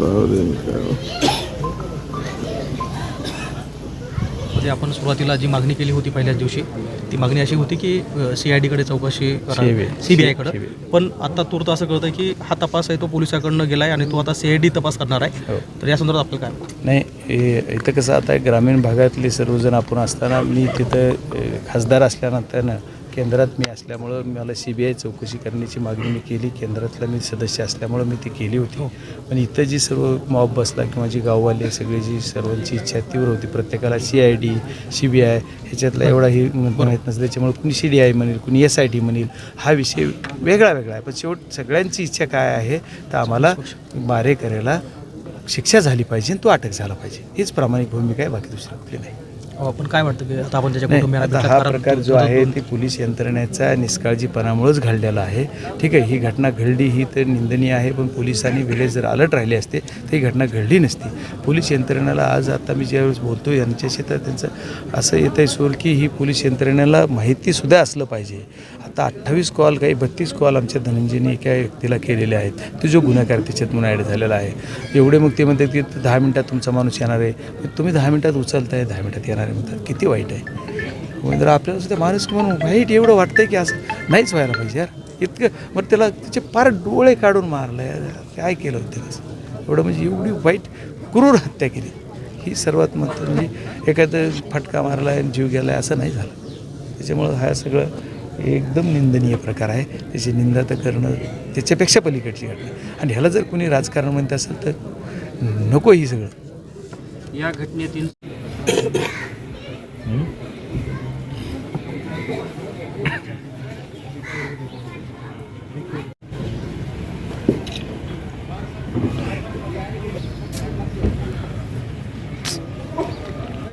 राहू दे ना काय. म्हणजे आपण सुरुवातीला जी मागणी केली होती पहिल्याच दिवशी ती मागणी अशी होती की सी आय डीकडे चौकशी. सी बी आयकडे पण आता तूर्त असं कळतं की हा तपास आहे तो पोलिसाकडनं गेला आहे आणि तो आता सी आय डी तपास करणार आहे हो. तर या संदर्भात आपलं काय नाही इथं कसं आता ग्रामीण भागातले सर्वजण आपण असताना मी तिथं खासदार असल्यानंतर केंद्रात मी असल्यामुळं मला सी बी आय चौकशी करण्याची मागणी मी केली. केंद्रातला मी सदस्य असल्यामुळं मी ती केली होती. पण इथं जी सर्व मॉब बसला किंवा जी गाववाले सगळी जी सर्वांची इच्छा तीव्र होती. प्रत्येकाला C I D C B I ह्याच्यातला एवढा ही माहीत नसतं त्याच्यामुळे कुणी सी डी आय म्हणेल कुणी एस आय डी म्हणेल हा विषय वेगळा वेगळा आहे. पण शेवट सगळ्यांची इच्छा काय आहे तर आम्हाला मारेकऱ्याला शिक्षा झाली पाहिजे आणि तो अटक झाला पाहिजे. हीच प्रामाणिक भूमिका आहे. बाकी दुसरी कुठली नाही. आपण काय वाटतं की आता आपण त्याच्या नाही, कुटुंबियांना आता हा प्रकार जो आहे ती पोलीस यंत्रणेचा निष्काळजीपणामुळेच घडलेला आहे. ठीक आहे ही घटना घडली ही तर निंदनीय आहे पण पोलिसांनी वेळेस जर अलर्ट राहिले असते तर ही घटना घडली नसती. पोलीस यंत्रणेला आज आता मी ज्यावेळेस बोलतो यांच्याशी तर त्यांचं असं येतं आहे सूर की ही पोलीस यंत्रणेला माहितीसुद्धा असलं पाहिजे. आता अठ्ठावीस कॉल काही बत्तीस कॉल आमच्या धनंजयनी एका व्यक्तीला केलेले आहेत. तो जो गुन्हेगार त्याच्यात म्हणून ॲड झालेला आहे. एवढे मग ते म्हणतात की दहा मिनटात तुमचा माणूस येणार आहे. तुम्ही दहा मिनटात उचलताय दहा मिनटात येणार आहे म्हणतात किती वाईट आहे. मग जर आपल्याला सुद्धा माणूस म्हणून वाईट एवढं वाटतंय की असं नाहीच व्हायला पाहिजे यार. इतकं मग त्याला त्याचे फार डोळे काढून मारलं यार. काय केलं होतं त्याला एवढं म्हणजे एवढी वाईट क्रूर हत्या केली. ही सर्वात महत्त्व म्हणजे एखादं फटका मारला आणि जीव गेला आहे असं नाही झालं. त्याच्यामुळं हा सगळं एकदम निंदनीय प्रकार आहे. त्याची निंदा तर करणं त्याच्यापेक्षा पलीकडची घटना. आणि ह्याला जर कोणी राजकारण म्हणत असेल तर नको ही सगळं. या घटनेतील 結構、結構。